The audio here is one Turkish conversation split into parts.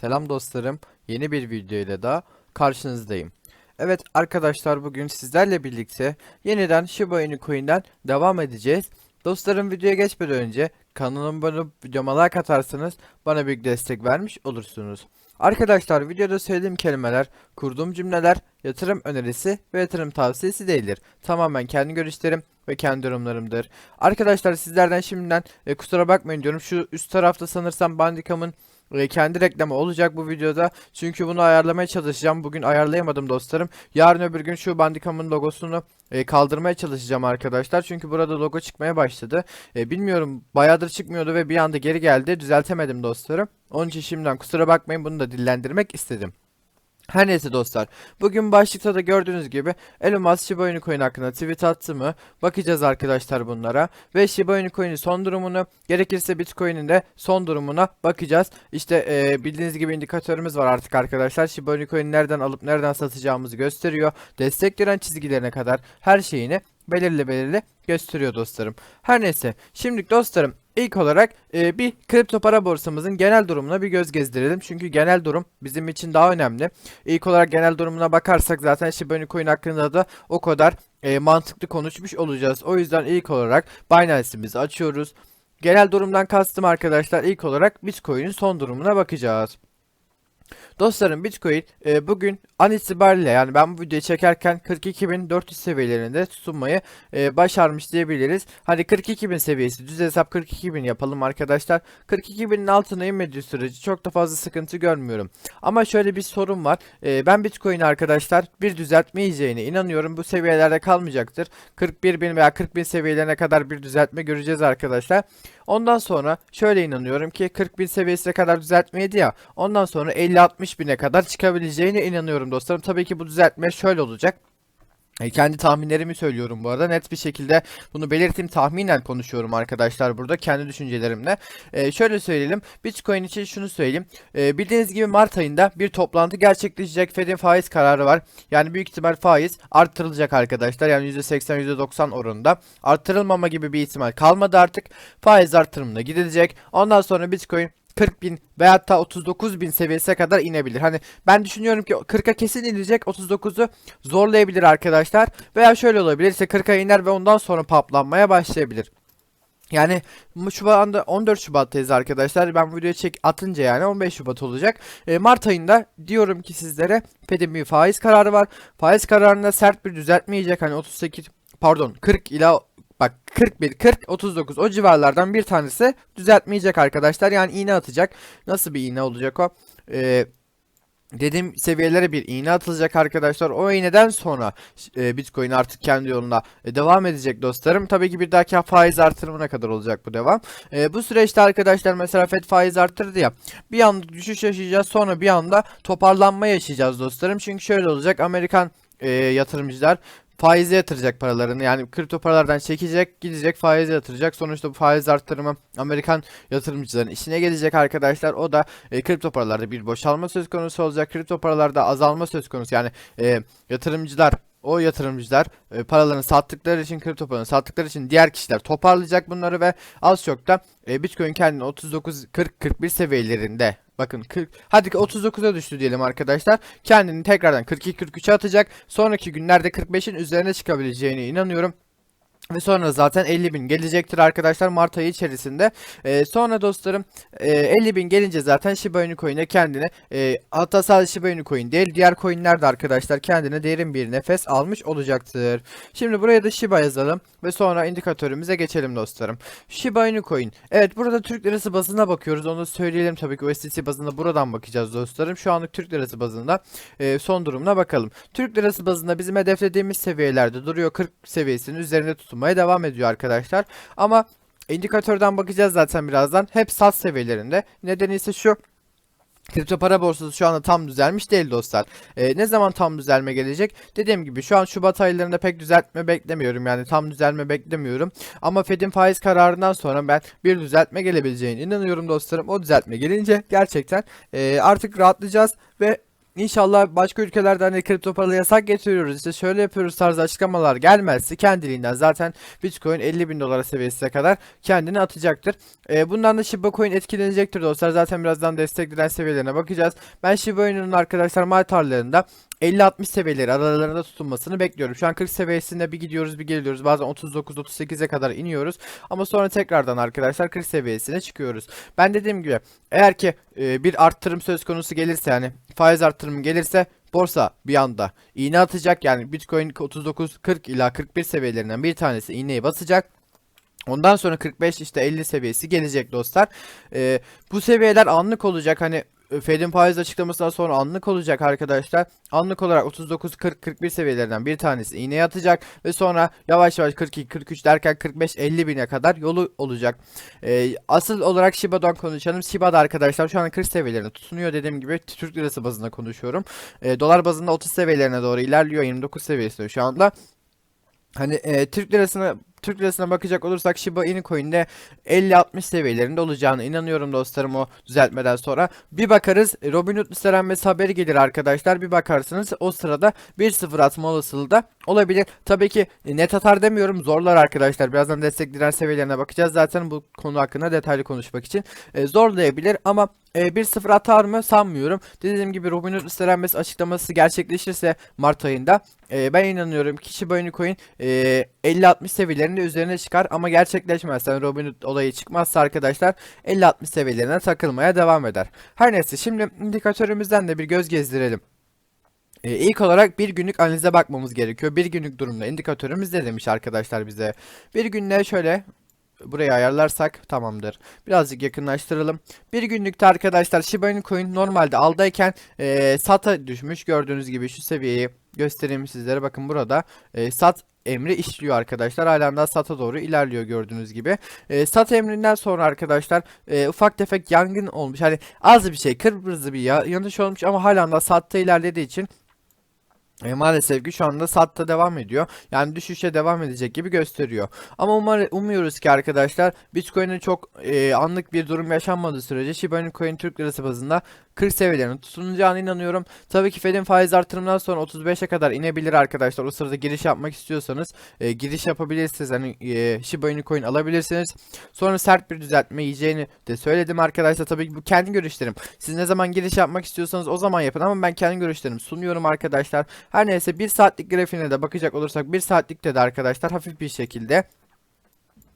Selam dostlarım. Yeni bir video ile daha karşınızdayım. Evet arkadaşlar bugün sizlerle birlikte yeniden Shiba Inu Coin'den devam edeceğiz. Dostlarım videoya geçmeden önce kanalıma abone olup videoma like atarsanız bana büyük destek vermiş olursunuz. Arkadaşlar videoda söylediğim kelimeler, kurduğum cümleler, yatırım önerisi ve yatırım tavsiyesi değildir. Tamamen kendi görüşlerim ve kendi yorumlarımdır. Arkadaşlar sizlerden şimdiden e, kusura bakmayın diyorum. Şu üst tarafta sanırsam Bandicam'ın kendi reklamı olacak bu videoda. Çünkü bunu ayarlamaya çalışacağım. Bugün ayarlayamadım dostlarım. Yarın öbür gün şu Bandicam'ın logosunu e, kaldırmaya çalışacağım arkadaşlar. Çünkü burada logo çıkmaya başladı. E, bilmiyorum bayağıdır çıkmıyordu ve bir anda geri geldi. Düzeltemedim dostlarım. Onun için şimdiden kusura bakmayın bunu da dillendirmek istedim. Her neyse dostlar. Bugün başlıkta da gördüğünüz gibi Elon Musk Shiba Inu Coin hakkında tweet attı mı? Bakacağız arkadaşlar bunlara. Ve Shiba Inu Coin'in son durumunu gerekirse Bitcoin'in de son durumuna bakacağız. İşte e, bildiğiniz gibi indikatörümüz var artık arkadaşlar. Shiba Inu Coin'i nereden alıp nereden satacağımızı gösteriyor. Destek gören çizgilerine kadar her şeyini belirli belirli gösteriyor dostlarım. Her neyse. Şimdi dostlarım ilk olarak e, bir kripto para borsamızın genel durumuna bir göz gezdirelim. Çünkü genel durum bizim için daha önemli. İlk olarak genel durumuna bakarsak zaten Shiba Coin hakkında da o kadar e, mantıklı konuşmuş olacağız. O yüzden ilk olarak Binance'imizi açıyoruz. Genel durumdan kastım arkadaşlar ilk olarak Bitcoin'in son durumuna bakacağız. Dostlarım Bitcoin e, bugün an itibariyle yani ben bu videoyu çekerken 42.400 seviyelerinde tutunmayı e, başarmış diyebiliriz. Hadi 42.000 seviyesi düz hesap 42.000 yapalım arkadaşlar. 42.000'in altına inmediği sürece çok da fazla sıkıntı görmüyorum. Ama şöyle bir sorun var. E, ben Bitcoin arkadaşlar bir düzeltme yiyeceğine inanıyorum. Bu seviyelerde kalmayacaktır. 41.000 veya 40.000 seviyelerine kadar bir düzeltme göreceğiz arkadaşlar. Ondan sonra şöyle inanıyorum ki 40.000 seviyesine kadar düzeltmeydi ya. Ondan sonra 50-60 bine kadar çıkabileceğine inanıyorum dostlarım. Tabii ki bu düzeltme şöyle olacak. E, Kendi tahminlerimi söylüyorum bu arada. Net bir şekilde bunu belirteyim. Tahminen konuşuyorum arkadaşlar burada. Kendi düşüncelerimle. E, şöyle söyleyelim. Bitcoin için şunu söyleyeyim. E, bildiğiniz gibi Mart ayında bir toplantı gerçekleşecek. Fed'in faiz kararı var. Yani büyük ihtimal faiz arttırılacak arkadaşlar. Yani %80 %90 oranında. Arttırılmama gibi bir ihtimal kalmadı artık. Faiz artırımına gidilecek. Ondan sonra Bitcoin 40 bin veya hatta 39 bin seviyesine kadar inebilir. Hani ben düşünüyorum ki 40'a kesin inecek 39'u zorlayabilir arkadaşlar. Veya şöyle olabilir ise 40'a iner ve ondan sonra paplanmaya başlayabilir. Yani bu Şubat'ta 14 Şubat'tayız arkadaşlar. Ben bu videoyu çek atınca yani 15 Şubat olacak. E, Mart ayında diyorum ki sizlere Fed'in bir faiz kararı var. Faiz kararında sert bir düzeltme yiyecek. Hani 38 pardon 40 ila Bak 41, 40, 39 o civarlardan bir tanesi düzeltmeyecek arkadaşlar. Yani iğne atacak. Nasıl bir iğne olacak o? Ee, dediğim seviyelere bir iğne atılacak arkadaşlar. O iğneden sonra e, Bitcoin artık kendi yoluna e, devam edecek dostlarım. Tabii ki bir dahaki faiz artırımına kadar olacak bu devam. E, bu süreçte arkadaşlar mesela Fed faiz arttırdı ya. Bir anda düşüş yaşayacağız sonra bir anda toparlanma yaşayacağız dostlarım. Çünkü şöyle olacak. Amerikan e, yatırımcılar faize yatıracak paralarını yani kripto paralardan çekecek gidecek faize yatıracak. Sonuçta bu faiz arttırımı Amerikan yatırımcıların işine gelecek arkadaşlar. O da e, kripto paralarda bir boşalma söz konusu olacak. Kripto paralarda azalma söz konusu. Yani e, yatırımcılar o yatırımcılar e, paralarını sattıkları için kripto paralarını sattıkları için diğer kişiler toparlayacak bunları ve az çok da e, Bitcoin kendini 39 40 41 seviyelerinde bakın 40 hadi 39'a düştü diyelim arkadaşlar. Kendini tekrardan 42 43'e atacak. Sonraki günlerde 45'in üzerine çıkabileceğine inanıyorum. Ve sonra zaten 50 bin gelecektir arkadaşlar Mart ayı içerisinde. Ee, sonra dostlarım e, 50 bin gelince zaten Shiba Inu Coin'e kendine e, hatta sadece Shiba Inu Coin değil diğer coinler de arkadaşlar kendine derin bir nefes almış olacaktır. Şimdi buraya da Shiba yazalım ve sonra indikatörümüze geçelim dostlarım. Shiba Inu Coin. Evet burada Türk Lirası bazına bakıyoruz onu söyleyelim tabii ki USDT bazında buradan bakacağız dostlarım. Şu anlık Türk Lirası bazında e, son durumuna bakalım. Türk Lirası bazında bizim hedeflediğimiz seviyelerde duruyor 40 seviyesinin üzerinde tutun tutunmaya devam ediyor arkadaşlar. Ama indikatörden bakacağız zaten birazdan. Hep sat seviyelerinde. Nedeni ise şu. Kripto para borsası şu anda tam düzelmiş değil dostlar. Ee, ne zaman tam düzelme gelecek? Dediğim gibi şu an Şubat aylarında pek düzeltme beklemiyorum. Yani tam düzelme beklemiyorum. Ama Fed'in faiz kararından sonra ben bir düzeltme gelebileceğine inanıyorum dostlarım. O düzeltme gelince gerçekten e, artık rahatlayacağız ve İnşallah başka ülkelerden de kripto paralı yasak getiriyoruz. İşte şöyle yapıyoruz tarzı açıklamalar gelmezse kendiliğinden zaten Bitcoin 50 bin dolara seviyesine kadar kendini atacaktır. Ee, bundan da Shiba Coin etkilenecektir dostlar. Zaten birazdan destekleyen seviyelerine bakacağız. Ben Shiba Inu'nun arkadaşlar mal tarlalarında 50-60 seviyeleri aralarında tutulmasını bekliyorum. Şu an 40 seviyesinde bir gidiyoruz bir geliyoruz. Bazen 39-38'e kadar iniyoruz. Ama sonra tekrardan arkadaşlar 40 seviyesine çıkıyoruz. Ben dediğim gibi eğer ki e, bir arttırım söz konusu gelirse yani faiz arttırımı gelirse borsa bir anda iğne atacak. Yani Bitcoin 39-40 ila 41 seviyelerinden bir tanesi iğneyi basacak. Ondan sonra 45 işte 50 seviyesi gelecek dostlar. Ee, bu seviyeler anlık olacak. Hani Fed'in faiz açıklamasından sonra anlık olacak arkadaşlar. Anlık olarak 39 40 41 seviyelerinden bir tanesi iğneye atacak ve sonra yavaş yavaş 42 43 derken 45 50 bine kadar yolu olacak. Ee, asıl olarak Shiba'dan konuşalım. Shiba'da arkadaşlar şu an 40 seviyelerine tutunuyor dediğim gibi Türk lirası bazında konuşuyorum. Ee, dolar bazında 30 seviyelerine doğru ilerliyor. 29 seviyesinde şu anda. Hani e, Türk lirasına Türk lirasına bakacak olursak Shiba Inu coin'de 50-60 seviyelerinde olacağını inanıyorum dostlarım o düzeltmeden sonra. Bir bakarız Robinhood listelenmesi haberi gelir arkadaşlar. Bir bakarsınız o sırada 1-0 atma olasılığı da olabilir. Tabii ki e, net atar demiyorum zorlar arkadaşlar. Birazdan destek diren seviyelerine bakacağız. Zaten bu konu hakkında detaylı konuşmak için e, zorlayabilir ama e, 1-0 atar mı sanmıyorum. Dediğim gibi Robinhood listelenmesi açıklaması gerçekleşirse Mart ayında e, ben inanıyorum ki Shiba Inu coin e, 50-60 seviyelerinde üzerine çıkar ama gerçekleşmezse yani Robinhood olayı çıkmazsa arkadaşlar 50-60 seviyelerine takılmaya devam eder. Her neyse şimdi indikatörümüzden de bir göz gezdirelim. Ee, ilk olarak bir günlük analize bakmamız gerekiyor. Bir günlük durumda indikatörümüz ne demiş arkadaşlar bize. Bir günde şöyle buraya ayarlarsak tamamdır. Birazcık yakınlaştıralım. Bir günlükte arkadaşlar Shiba Inu coin normalde aldayken e, SAT'a düşmüş. Gördüğünüz gibi şu seviyeyi göstereyim sizlere. Bakın burada e, SAT emri işliyor arkadaşlar. Halen daha SAT'a doğru ilerliyor gördüğünüz gibi. E, SAT emrinden sonra arkadaşlar e, ufak tefek yangın olmuş. Hani az bir şey kırmızı bir ya yanlış olmuş ama halen daha SAT'ta ilerlediği için e, maalesef ki şu anda satta devam ediyor. Yani düşüşe devam edecek gibi gösteriyor. Ama umar umuyoruz ki arkadaşlar Bitcoin'e çok e, anlık bir durum yaşanmadığı sürece Shiba Inu Coin Türk Lirası bazında 40 seviyelerine tutunacağına inanıyorum. Tabii ki Fed'in faiz artırımından sonra 35'e kadar inebilir arkadaşlar. O sırada giriş yapmak istiyorsanız e, giriş yapabilirsiniz. Hani e, Shiba Inu Coin alabilirsiniz. Sonra sert bir düzeltme yiyeceğini de söyledim arkadaşlar. Tabii ki bu kendi görüşlerim. Siz ne zaman giriş yapmak istiyorsanız o zaman yapın ama ben kendi görüşlerimi sunuyorum arkadaşlar. Her neyse 1 saatlik grafiğine de bakacak olursak 1 saatlikte de arkadaşlar hafif bir şekilde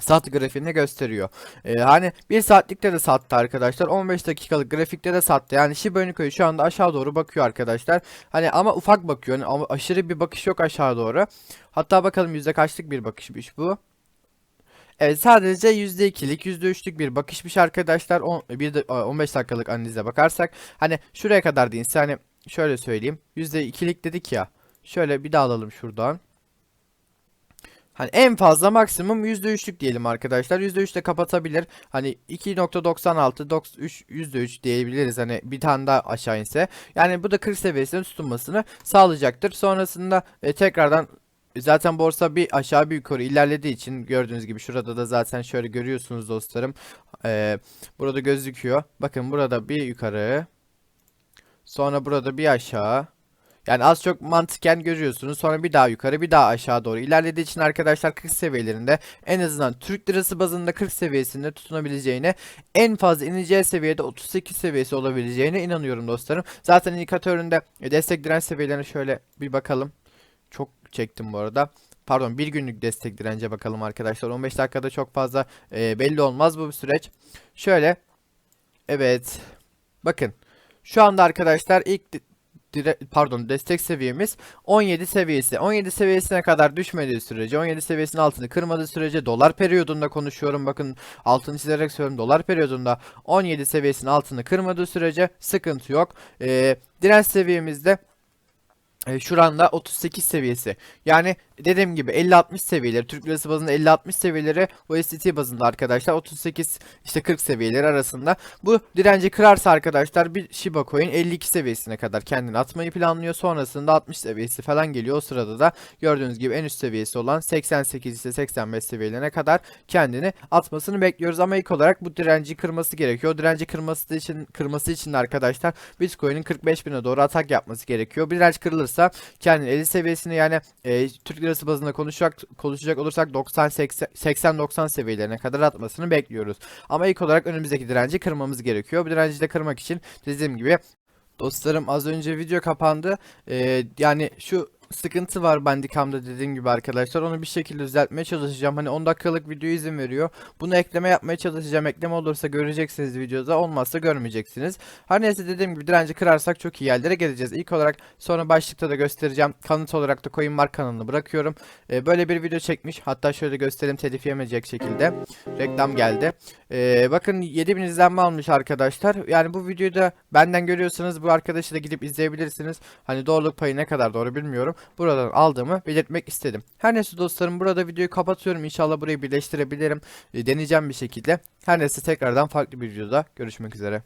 Sat grafiğini gösteriyor. Ee, hani 1 saatlikte de sattı arkadaşlar. 15 dakikalık grafikte de sattı. Yani Shiba Inu şu anda aşağı doğru bakıyor arkadaşlar. Hani ama ufak bakıyor. Yani aşırı bir bakış yok aşağı doğru. Hatta bakalım yüzde kaçlık bir bakışmış bu. Evet sadece %2'lik %3'lük bir bakışmış arkadaşlar. On, bir de 15 dakikalık analize bakarsak. Hani şuraya kadar değilse hani şöyle söyleyeyim. %2'lik dedik ya. Şöyle bir daha alalım şuradan. Hani en fazla maksimum %3'lük diyelim arkadaşlar. %3 de kapatabilir. Hani 2.96 3 %3 diyebiliriz. Hani bir tane daha aşağı inse. Yani bu da 40 seviyesinin tutunmasını sağlayacaktır. Sonrasında e, tekrardan Zaten borsa bir aşağı bir yukarı ilerlediği için gördüğünüz gibi şurada da zaten şöyle görüyorsunuz dostlarım. Ee, burada gözüküyor. Bakın burada bir yukarı. Sonra burada bir aşağı. Yani az çok mantıken görüyorsunuz. Sonra bir daha yukarı bir daha aşağı doğru ilerlediği için arkadaşlar 40 seviyelerinde en azından Türk lirası bazında 40 seviyesinde tutunabileceğine en fazla ineceği seviyede 38 seviyesi olabileceğine inanıyorum dostlarım. Zaten indikatöründe destek direnç seviyelerine şöyle bir bakalım. Çok çektim bu arada. Pardon bir günlük destek dirence bakalım arkadaşlar. 15 dakikada çok fazla e, belli olmaz bu süreç. Şöyle. Evet. Bakın. Şu anda arkadaşlar ilk dire pardon destek seviyemiz 17 seviyesi. 17 seviyesine kadar düşmediği sürece 17 seviyesinin altını kırmadığı sürece dolar periyodunda konuşuyorum. Bakın altını çizerek söylüyorum. Dolar periyodunda 17 seviyesinin altını kırmadığı sürece sıkıntı yok. Ee, direnç seviyemizde e, şuranda 38 seviyesi. Yani dediğim gibi 50-60 seviyeleri Türk lirası bazında 50-60 seviyeleri USDT bazında arkadaşlar 38 işte 40 seviyeleri arasında bu direnci kırarsa arkadaşlar bir Shiba Coin 52 seviyesine kadar kendini atmayı planlıyor sonrasında 60 seviyesi falan geliyor o sırada da gördüğünüz gibi en üst seviyesi olan 88 ise 85 seviyelerine kadar kendini atmasını bekliyoruz ama ilk olarak bu direnci kırması gerekiyor. Direnci kırması için kırması için arkadaşlar Bitcoin'in 45 bine doğru atak yapması gerekiyor. Bir direnç kırılırsa kendini 50 seviyesine yani e, Türk lirası bazında konuşacak konuşacak olursak 90 80 90 seviyelerine kadar atmasını bekliyoruz. Ama ilk olarak önümüzdeki direnci kırmamız gerekiyor. Bu direnci de kırmak için dediğim gibi dostlarım az önce video kapandı. E, yani şu sıkıntı var Bandicam'da dediğim gibi arkadaşlar. Onu bir şekilde düzeltmeye çalışacağım. Hani 10 dakikalık video izin veriyor. Bunu ekleme yapmaya çalışacağım. Ekleme olursa göreceksiniz videoda. Olmazsa görmeyeceksiniz. Her neyse dediğim gibi direnci kırarsak çok iyi yerlere geleceğiz. İlk olarak sonra başlıkta da göstereceğim. Kanıt olarak da CoinMark kanalını bırakıyorum. Ee, böyle bir video çekmiş. Hatta şöyle göstereyim telif yemeyecek şekilde. Reklam geldi. Ee, bakın 7000 izlenme almış arkadaşlar. Yani bu videoyu da benden görüyorsanız bu arkadaşı da gidip izleyebilirsiniz. Hani doğruluk payı ne kadar doğru bilmiyorum. Buradan aldığımı belirtmek istedim. Her neyse dostlarım burada videoyu kapatıyorum. İnşallah burayı birleştirebilirim. Ee, deneyeceğim bir şekilde. Her neyse tekrardan farklı bir videoda görüşmek üzere.